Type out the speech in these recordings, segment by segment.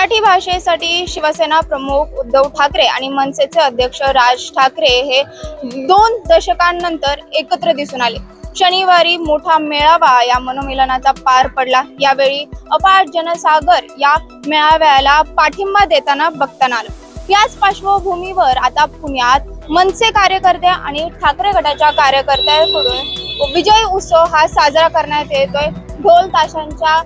मराठी भाषेसाठी शिवसेना प्रमुख उद्धव ठाकरे आणि मनसेचे अध्यक्ष राज ठाकरे हे दोन दशकांनंतर एकत्र दिसून आले. शनिवारी मोठा मेळावा या मनोमिलनाचा पार पडला. यावेळी अपार जनसागर या मेळाव्याला पाठिंबा देताना बघताना आलं. याच पार्श्वभूमीवर आता पुण्यात मनसे कार्यकर्ते आणि ठाकरे गटाच्या कार्यकर्त्यांकडून विजय उत्सव हा साजरा करण्यात येतोय. ढोल ताशांच्या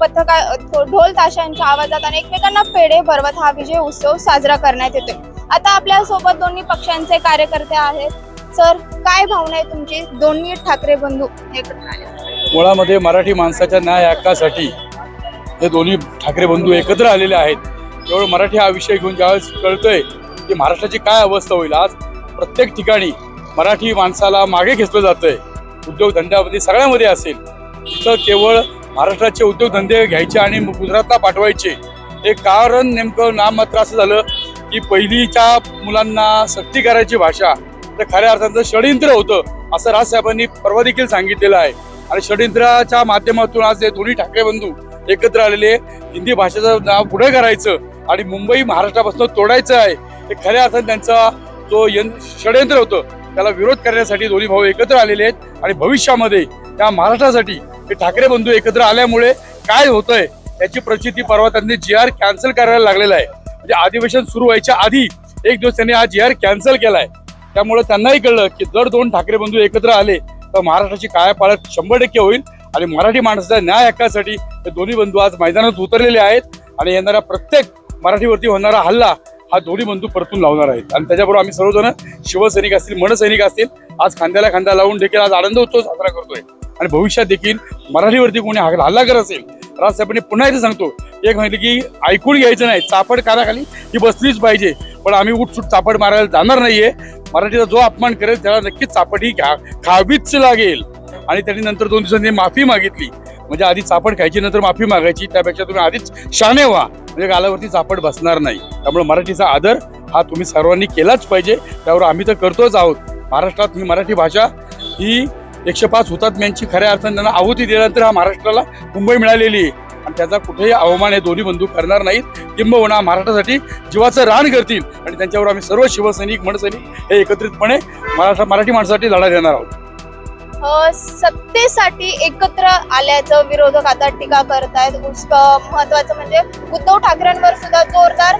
पथका ढोल ताशांच्या आवाजात आणि एकमेकांना पेढे भरवत हा विजय उत्सव साजरा करण्यात येतोय. आता आपल्यासोबत दोन्ही पक्षांचे कार्यकर्ते आहेत. सर काय भावना आहे तुमची? दोन्ही ठाकरे बंधू एकत्र मुळामध्ये मराठी माणसाच्या न्याय हक्कासाठी हे दोन्ही ठाकरे बंधू एकत्र आलेले आहेत. केवळ मराठी हा विषय घेऊन ज्यावेळेस कळतोय की महाराष्ट्राची काय अवस्था होईल आज प्रत्येक ठिकाणी मराठी माणसाला मागे घेतलं जातंय. उद्योगधंद्यामध्ये सगळ्यामध्ये असेल. तिथं केवळ महाराष्ट्राचे उद्योगधंदे घ्यायचे आणि गुजरातला पाठवायचे. हे कारण नेमकं नाममात्र असं झालं की पहिलीच्या मुलांना सक्ती करायची भाषा तर खऱ्या अर्थाचं षडयंत्र होतं असं राजसाहेबांनी परवा देखील सांगितलेलं आहे. आणि षडयंत्राच्या माध्यमातून आज हे दोन्ही ठाकरे बंधू एकत्र आलेले हिंदी भाषेचं नाव पुढे करायचं आणि मुंबई महाराष्ट्रापासून तोडायचं आहे. हे खऱ्या अर्थाने त्यांचा जो यं षडयंत्र होतं त्याला विरोध करण्यासाठी दोन्ही भाऊ एकत्र आलेले आहेत. आणि भविष्यामध्ये त्या महाराष्ट्रासाठी हे ठाकरे बंधू एकत्र आल्यामुळे काय होतंय याची प्रचिती परवा त्यांनी जी आर कॅन्सल करायला लागलेला आहे. म्हणजे अधिवेशन सुरू व्हायच्या आधी एक दिवस त्यांनी हा जी आर कॅन्सल केलाय. त्यामुळे त्यांनाही कळलं की जर दोन ठाकरे बंधू एकत्र आले तर महाराष्ट्राची काय पाळत शंभर टक्के होईल आणि मराठी माणसाच्या न्याय हक्कासाठी हे दोन्ही बंधू आज मैदानात उतरलेले आहेत आणि येणारा प्रत्येक मराठीवरती होणारा हल्ला हा दोन्ही बंधू परतून लावणार आहेत. आणि त्याच्याबरोबर आम्ही सर्वजण शिवसैनिक असतील मनसैनिक असतील आज खांद्याला खांदा लावून देखील आज आनंद उत्सव साजरा करतोय. आणि भविष्यात देखील मराठीवरती कोणी हा- हल्ला करत असेल राजसाहेबांनी पुन्हा इथे सांगतो. एक म्हटलं की ऐकून घ्यायचं नाही चापड काराखाली ही बसलीच पाहिजे. पण आम्ही उठसूट चापड मारायला जाणार नाहीये. मराठीचा जो अपमान करेल त्याला नक्कीच चापड ही घ्या खावीच लागेल. आणि त्यांनी नंतर दोन दिवसांनी माफी मागितली. म्हणजे आधी चापड खायची नंतर माफी मागायची. त्यापेक्षा तुम्ही आधीच शाने व्हा. म्हणजे गालावरती चापड बसणार नाही. त्यामुळे मराठीचा आदर हा तुम्ही सर्वांनी केलाच पाहिजे. त्यावर आम्ही तर करतोच आहोत. महाराष्ट्रात ही मराठी भाषा ही एकशे पाच हुतात्म्यांची खऱ्या अर्थाने त्यांना आहुती दिल्यानंतर हा महाराष्ट्राला मुंबई मिळालेली आहे. आणि त्याचा कुठेही अवमान हे दोन्ही बंधू करणार नाहीत. किंबहुना महाराष्ट्रासाठी जीवाचं रान करतील आणि त्यांच्यावर आम्ही सर्व शिवसैनिक मनसैनिक हे एकत्रितपणे महाराष्ट्र मराठी माणसासाठी लढा देणार आहोत. सत्तेसाठी एकत्र आल्याचं विरोधक आता टीका करतायत. उस- महत्वाचं म्हणजे उद्धव ठाकरेंवर सुद्धा जोरदार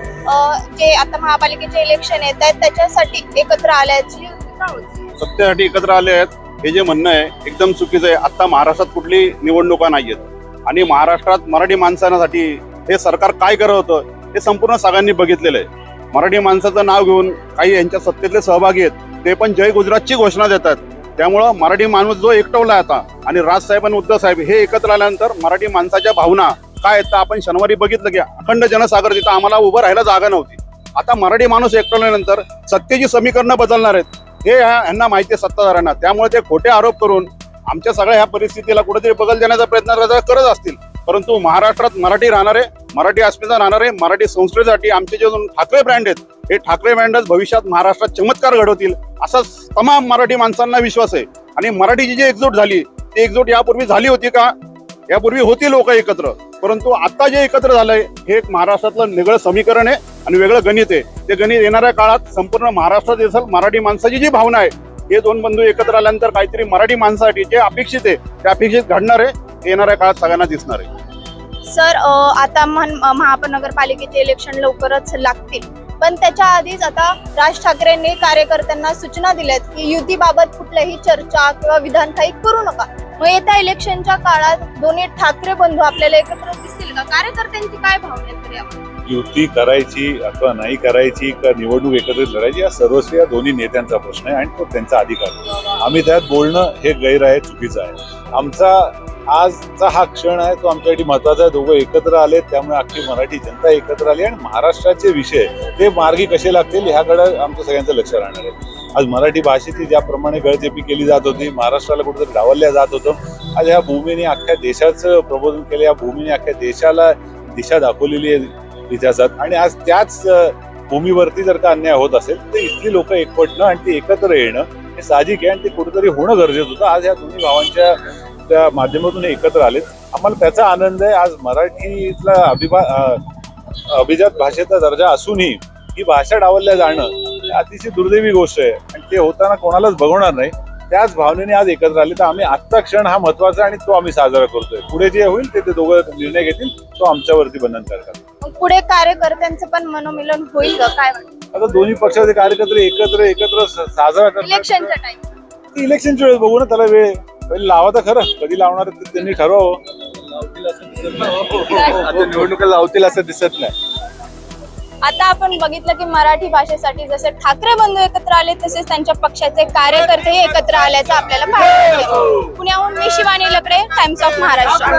जे आता महापालिकेचे इलेक्शन येत आहेत त्याच्यासाठी एकत्र आल्याची टीका होती. सत्तेसाठी एकत्र आले आहेत. हे जे म्हणणं आहे एकदम चुकीचं आहे. आत्ता महाराष्ट्रात कुठली निवडणुका नाही आहेत आणि महाराष्ट्रात मराठी माणसांसाठी हे सरकार काय करत होतं हे संपूर्ण सगळ्यांनी बघितलेलं आहे. मराठी माणसाचं नाव घेऊन काही यांच्या सत्तेतले सहभागी आहेत ते पण जय गुजरातची घोषणा देतात त्यामुळं मराठी माणूस जो एकटवला आता आणि राजसाहेब आणि उद्धव साहेब हे एकत्र आल्यानंतर मराठी माणसाच्या भावना काय आहेत तर आपण शनिवारी बघितलं की अखंड जनसागर तिथं आम्हाला उभं राहायला जागा नव्हती. आता मराठी माणूस एकटवल्यानंतर सत्तेची समीकरणं बदलणार आहेत. हे ह्यांना यांना माहिती आहे सत्ताधाऱ्यांना. त्यामुळे ते खोटे आरोप करून आमच्या सगळ्या ह्या परिस्थितीला कुठेतरी बगल देण्याचा प्रयत्न करत करत असतील. परंतु महाराष्ट्रात मराठी राहणारे मराठी अस्मिता राहणारे मराठी संस्कृतीसाठी आमचे जे ठाकरे ब्रँड आहेत हे ठाकरे ब्रँडच भविष्यात महाराष्ट्रात चमत्कार घडवतील असा तमाम मराठी माणसांना विश्वास आहे. आणि मराठीची जी एकजूट झाली ती एकजूट यापूर्वी झाली होती का? यापूर्वी होती लोक एकत्र. परंतु आता जे एकत्र झालंय हे एक महाराष्ट्रातलं निगळ समीकरण आहे. आणि वेगळं गणित आहे. ते गणित येणाऱ्या काळात संपूर्ण महाराष्ट्रात दिसेल. मराठी माणसाची जी भावना आहे हे दोन बंधू एकत्र आल्यानंतर काहीतरी मराठी माणसासाठी जे अपेक्षित आहे ते अपेक्षित घडणार आहे ते येणाऱ्या काळात सगळ्यांना दिसणार आहे. सर आता मन महानगरपालिकेचे इलेक्शन लवकरच लागतील. पण त्याच्या आधीच आता राज ठाकरेंनी कार्यकर्त्यांना सूचना दिल्यात की युतीबाबत कुठल्याही चर्चा किंवा विधान काही करू नका. मग येत्या इलेक्शनच्या काळात दोन्ही ठाकरे बंधू आपल्याला एकत्र दिसतील का? कार्यकर्त्यांची काय भावना आहे युती करायची अथवा नाही करायची का निवडणूक एकत्रित लढायची या सर्वस्वी या दोन्ही नेत्यांचा प्रश्न आहे आणि तो त्यांचा अधिकार आम्ही त्यात बोलणं हे गैर आहे चुकीचं आहे. आमचा आजचा हा क्षण आहे तो आमच्यासाठी महत्त्वाचा आहे. दोघं एकत्र आले त्यामुळे अख्खी मराठी जनता एकत्र आली आणि महाराष्ट्राचे विषय ते मार्गी कसे लागतील ह्याकडे आमचं सगळ्यांचं लक्ष राहणार आहे. आज मराठी भाषेची ज्याप्रमाणे गळचेपी केली जात होती महाराष्ट्राला कुठेतरी डावलल्या जात होतं. आज ह्या भूमीने अख्ख्या देशाचं प्रबोधन केलं या भूमीने अख्ख्या देशाला दिशा दाखवलेली आहे. इतिहासात. आणि आज त्याच भूमीवरती जर का अन्याय होत असेल तर इथली लोक एकवटणं आणि ती एकत्र येणं हे साहजिक आहे आणि ते कुठेतरी होणं गरजेचं होतं. आज या दोन्ही भावांच्या त्या माध्यमातून एकत्र आलेत. आम्हाला त्याचा आनंद आहे. आज मराठीतला अभिभा अभिजात भाषेचा दर्जा असूनही ही भाषा डावलल्या जाणं अतिशय दुर्दैवी गोष्ट आहे. आणि ते होताना कोणालाच बघवणार नाही. त्याच भावनेने आज एकत्र आले. तर आम्ही आजचा क्षण हा महत्त्वाचा आणि तो आम्ही साजरा करतोय. पुढे जे होईल ते ते दोघं निर्णय घेतील. तो आमच्यावरती बंधन करतात. पुढे कार्यकर्त्यांचं पण मनोमिलन होईल का? काय वाटतं? आता दोन्ही पक्षाचे कार्यकर्ते एकत्र एकत्र स- साजरा करतात. इलेक्शनच्या टाइम इलेक्शनच्या वेळेस बघू ना त्याला वेळ. आहे. पहिले लावा तर खरं. कधी लावणार ते त्यांनी ठरवावं. आता निवडणुका लावतील असं दिसत नाही. आता आपण बघितलं की मराठी भाषेसाठी जसे ठाकरे बंधू एकत्र आले तसेच त्यांच्या पक्षाचे कार्यकर्तेही एकत्र आल्याचं आपल्याला पाहायला मिळालं पुण्याहून मी शिवानी लकडे टाइम्स ऑफ महाराष्ट्र